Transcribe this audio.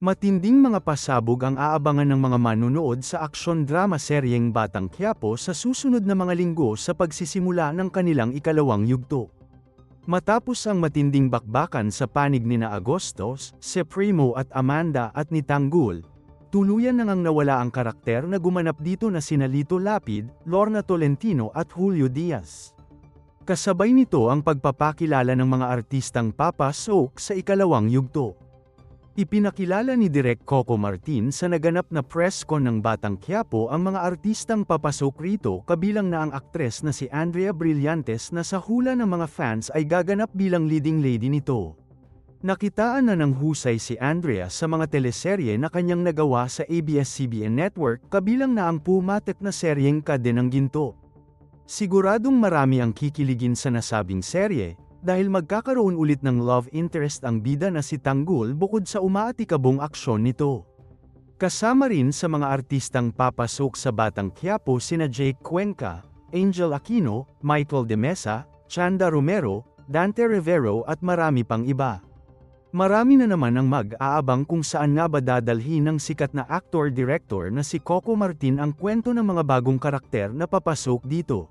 Matinding mga pasabog ang aabangan ng mga manunood sa aksyon-drama seryeng Batang Quiapo sa susunod na mga linggo sa pagsisimula ng kanilang ikalawang yugto. Matapos ang matinding bakbakan sa panig ni na Agostos, si Primo at Amanda at ni Tanggul, tuluyan na ngang nawala ang karakter na gumanap dito na sina Lito Lapid, Lorna Tolentino at Julio Diaz. Kasabay nito ang pagpapakilala ng mga artistang papasok sa ikalawang yugto. Ipinakilala ni Direk Coco Martin sa naganap na press con ng Batang Quiapo ang mga artistang papasok rito kabilang na ang aktres na si Andrea Brillantes na sa hula ng mga fans ay gaganap bilang leading lady nito. Nakitaan na ng husay si Andrea sa mga teleserye na kanyang nagawa sa ABS-CBN Network kabilang na ang pumatek na seryeng Kade ng Ginto. Siguradong marami ang kikiligin sa nasabing serye, dahil magkakaroon ulit ng love interest ang bida na si Tanggul bukod sa umaatikabong aksyon nito. Kasama rin sa mga artistang papasok sa Batang Quiapo sina Jake Cuenca, Angel Aquino, Michael De Mesa, Chanda Romero, Dante Rivero at marami pang iba. Marami na naman ang mag-aabang kung saan nga ba dadalhin ng sikat na actor-director na si Coco Martin ang kwento ng mga bagong karakter na papasok dito.